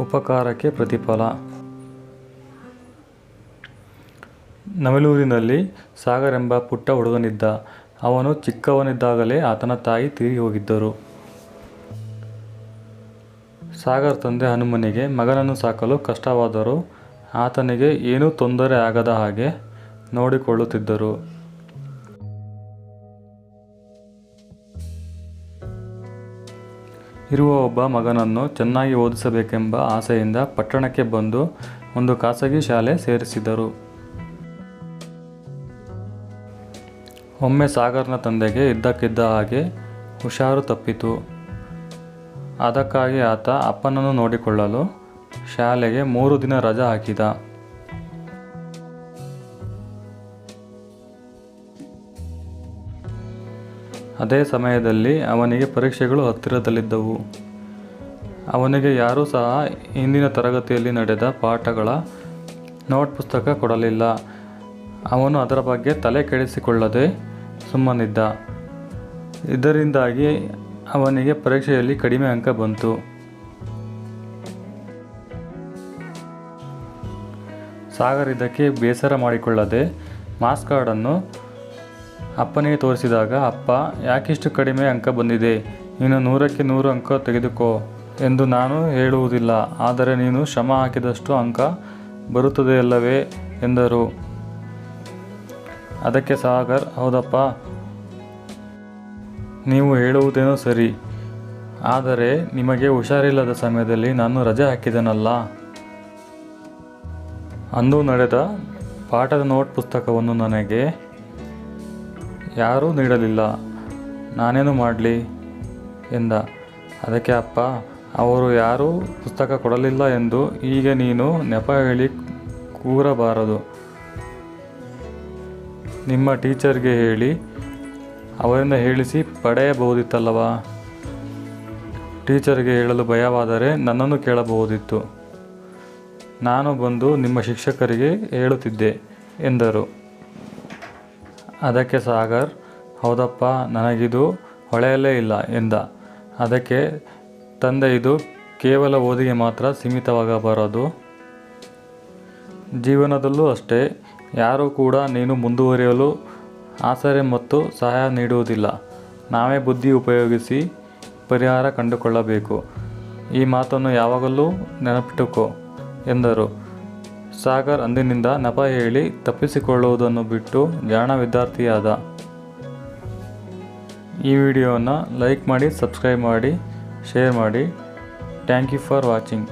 ಉಪಕಾರಕ್ಕೆ ಪ್ರತಿಫಲ. ನಮಲೂರಿನಲ್ಲಿ ಸಾಗರ್ ಎಂಬ ಪುಟ್ಟ ಹುಡುಗನಿದ್ದ. ಅವನು ಚಿಕ್ಕವನಿದ್ದಾಗಲೇ ಆತನ ತಾಯಿ ತೀರಿ ಹೋಗಿದ್ದರು. ಸಾಗರ್ ತಂದೆ ಹನುಮನಿಗೆ ಮಗನನ್ನು ಸಾಕಲು ಕಷ್ಟವಾದರೂ ಆತನಿಗೆ ಏನೂ ತೊಂದರೆ ಆಗದ ಹಾಗೆ ನೋಡಿಕೊಳ್ಳುತ್ತಿದ್ದರು. ಇರುವ ಒಬ್ಬ ಮಗನನ್ನು ಚೆನ್ನಾಗಿ ಓದಿಸಬೇಕೆಂಬ ಆಸೆಯಿಂದ ಪಟ್ಟಣಕ್ಕೆ ಬಂದು ಒಂದು ಖಾಸಗಿ ಶಾಲೆ ಸೇರಿಸಿದರು. ಒಮ್ಮೆ ಸಾಗರ್ನ ತಂದೆಗೆ ಇದ್ದಕ್ಕಿದ್ದ ಹಾಗೆ ಹುಷಾರು ತಪ್ಪಿತು. ಅದಕ್ಕಾಗಿ ಆತ ಅಪ್ಪನನ್ನು ನೋಡಿಕೊಳ್ಳಲು ಶಾಲೆಗೆ ಮೂರು ದಿನ ರಜಾ ಹಾಕಿದ. ಅದೇ ಸಮಯದಲ್ಲಿ ಅವನಿಗೆ ಪರೀಕ್ಷೆಗಳು ಹತ್ತಿರದಲ್ಲಿದ್ದವು. ಅವನಿಗೆ ಯಾರೂ ಸಹ ಹಿಂದಿನ ತರಗತಿಯಲ್ಲಿ ನಡೆದ ಪಾಠಗಳ ನೋಟ್ ಪುಸ್ತಕ ಕೊಡಲಿಲ್ಲ. ಅವನು ಅದರ ಬಗ್ಗೆ ತಲೆ ಕೆಡಿಸಿಕೊಳ್ಳದೆ ಸುಮ್ಮನಿದ್ದ. ಇದರಿಂದಾಗಿ ಅವನಿಗೆ ಪರೀಕ್ಷೆಯಲ್ಲಿ ಕಡಿಮೆ ಅಂಕ ಬಂತು. ಸಾಗರ್ ಇದಕ್ಕೆ ಬೇಸರ ಮಾಡಿಕೊಳ್ಳದೆ ಮಾಸ್ಕ್ ಕಾರ್ಡನ್ನು ಅಪ್ಪನಿಗೆ ತೋರಿಸಿದಾಗ, ಅಪ್ಪ, ಯಾಕಿಷ್ಟು ಕಡಿಮೆ ಅಂಕ ಬಂದಿದೆ? ನೀನು ನೂರಕ್ಕೆ ನೂರು ಅಂಕ ತೆಗೆದುಕೋ ಎಂದು ನಾನು ಹೇಳುವುದಿಲ್ಲ. ಆದರೆ ನೀನು ಶ್ರಮ ಹಾಕಿದಷ್ಟು ಅಂಕ ಬರುತ್ತದೆಯಲ್ಲವೇ ಎಂದರು. ಅದಕ್ಕೆ ಸಾಗರ್, ಹೌದಪ್ಪ. ನೀವು ಹೇಳುವುದೇನೋ ಸರಿ. ಆದರೆ ನಿಮಗೆ ಹುಷಾರಿಲ್ಲದ ಸಮಯದಲ್ಲಿ ನಾನು ರಜೆ ಹಾಕಿದನಲ್ಲ? ಅಂದು ನಡೆದ ಪಾಠದ ನೋಟ್ ಪುಸ್ತಕವನ್ನು ನನಗೆ ಯಾರೂ ನೀಡಲಿಲ್ಲ. ನಾನೇನು ಮಾಡಲಿ? ಎಂದ. ಅದಕ್ಕೆ ಅಪ್ಪ, ಅವರು ಯಾರೂ ಪುಸ್ತಕ ಕೊಡಲಿಲ್ಲ ಎಂದು ಈಗ ನೀನು ನೆಪ ಹೇಳಿ ಕೂರಬಾರದು. ನಿಮ್ಮ ಟೀಚರ್ಗೆ ಹೇಳಿ, ಅವರಿಂದ ಹೇಳಿಸಿ ಪಡೆಯಬಹುದಿತ್ತಲ್ಲವಾ? ಟೀಚರ್ಗೆ ಹೇಳಲು ಭಯವಾದರೆ ನನ್ನನ್ನು ಕೇಳಬಹುದಿತ್ತು. ನಾನು ಬಂದು ನಿಮ್ಮ ಶಿಕ್ಷಕರಿಗೆ ಹೇಳುತ್ತಿದ್ದೆ, ಎಂದರು. ಅದಕ್ಕೆ ಸಾಗರ್, ಹೌದಪ್ಪ, ನನಗಿದು ಹೊಳೆಯಲೇ ಇಲ್ಲ ಎಂದ. ಅದಕ್ಕೆ ತಂದೆ ಇದು ಕೇವಲ ಓದಿಗೆ ಮಾತ್ರ ಸೀಮಿತವಾಗಬಾರದು. ಜೀವನದಲ್ಲೂ ಅಷ್ಟೇ, ಯಾರೂ ಕೂಡ ನೀನು ಮುಂದುವರಿಯಲು ಆಸರೆ ಮತ್ತು ಸಹಾಯ ನೀಡುವುದಿಲ್ಲ. ನಾವೇ ಬುದ್ಧಿ ಉಪಯೋಗಿಸಿ ಪರಿಹಾರ ಕಂಡುಕೊಳ್ಳಬೇಕು. ಈ ಮಾತನ್ನು ಯಾವಾಗಲೂ ನೆನಪಿಟ್ಟುಕೋ, ಎಂದರು. ಸಾಗರ್ ಅಂದಿನಿಂದ ನಪ ಹೇಳಿ ತಪ್ಪಿಸಿಕೊಳ್ಳುವುದನ್ನು ಬಿಟ್ಟು ಜಾಣ ವಿದ್ಯಾರ್ಥಿಯಾದ. ಈ ವಿಡಿಯೋನ ಲೈಕ್ ಮಾಡಿ, ಸಬ್ಸ್ಕ್ರೈಬ್ ಮಾಡಿ, ಶೇರ್ ಮಾಡಿ. Thank you for watching.